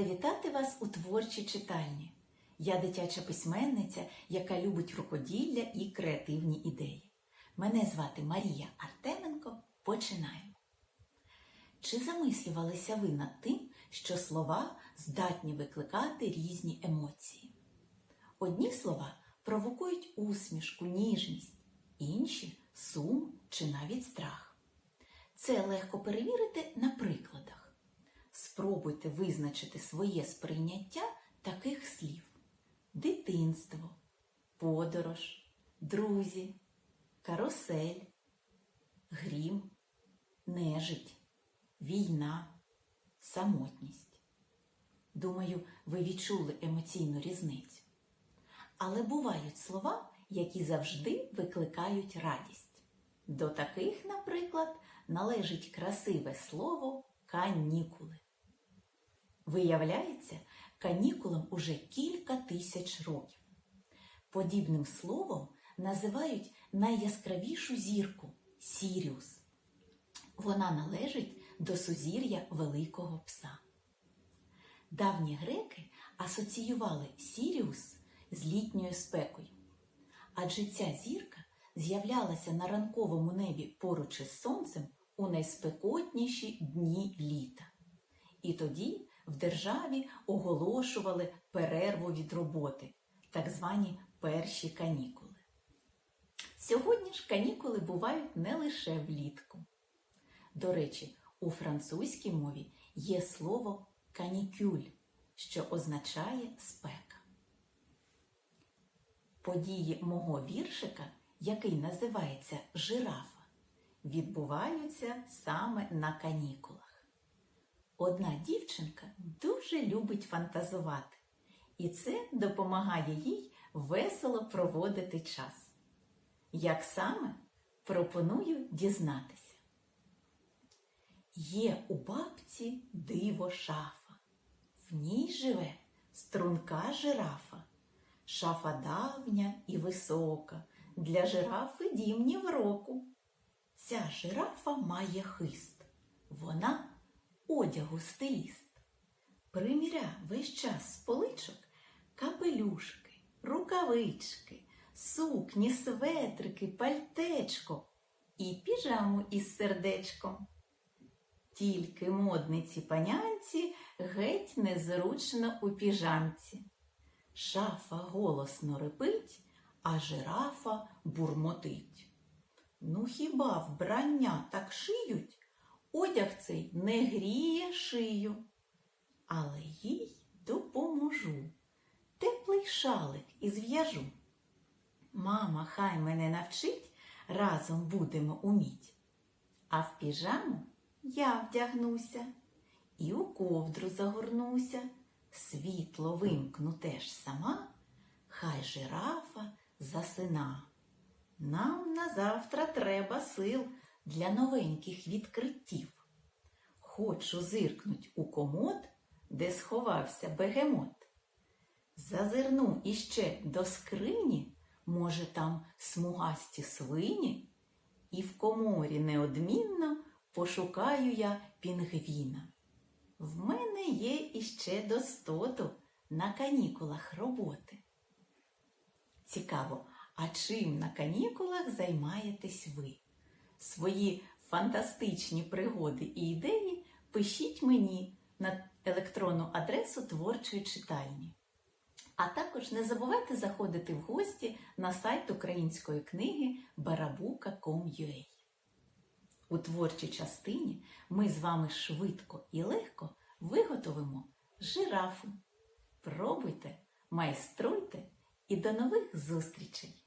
Рада вітати вас у творчій читальні. Я дитяча письменниця, яка любить рукоділля і креативні ідеї. Мене звати Марія Артеменко. Починаємо. Чи замислювалися ви над тим, що слова здатні викликати різні емоції? Одні слова провокують усмішку, ніжність, інші сум чи навіть страх. Це легко перевірити на прикладах. Спробуйте визначити своє сприйняття таких слів: дитинство, подорож, друзі, карусель, грім, нежить, війна, самотність. Думаю, ви відчули емоційну різницю. Але бувають слова, які завжди викликають радість. До таких, наприклад, належить красиве слово канікули. Виявляється, канікулам уже кілька тисяч років. Подібним словом називають найяскравішу зірку Сіріус. Вона належить до сузір'я Великого Пса. Давні греки асоціювали Сіріус з літньою спекою, адже ця зірка з'являлася на ранковому небі поруч із сонцем у найспекотніші дні літа. І тоді в державі оголошували перерву від роботи, так звані перші канікули. Сьогодні ж канікули бувають не лише влітку. До речі, у французькій мові є слово канікюль, що означає спека. Події мого віршика, який називається Жирафа, відбуваються саме на канікулах. Одна дівчинка дуже любить фантазувати, і це допомагає їй весело проводити час. Як саме пропоную дізнатися. Є у бабці диво шафа, в ній живе струнка жирафа, шафа давня і висока, для жирафи дім ні в року. Ця жирафа має хист, вона одягу стиліст. Приміря весь час з поличок капелюшки, рукавички, сукні, светрики, пальтечко і піжаму із сердечком. Тільки модниці панянці геть незручно у піжамці. Шафа голосно рипить, а жирафа бурмотить. Ну хіба вбрання так шиють? Одяг цей не гріє шию. Але їй допоможу. Теплий шалик і зв'яжу. Мама хай мене навчить, разом будемо уміть. А в піжаму я вдягнуся і у ковдру загорнуся, світло вимкну теж сама, хай жирафа засина. Нам на завтра треба сил для новеньких відкриттів. Хочу зиркнуть у комод, де сховався бегемот. Зазирну іще до скрині, може, там смугасті свині, і в коморі неодмінно пошукаю я пінгвіна. В мене є іще достоту на канікулах роботи. Цікаво, а чим на канікулах займаєтесь ви? Свої фантастичні пригоди і ідеї пишіть мені на електронну адресу творчої читальні. А також не забувайте заходити в гості на сайт української книги barabuka.com.ua. У творчій частині ми з вами швидко і легко виготовимо жирафу. Пробуйте, майструйте і до нових зустрічей!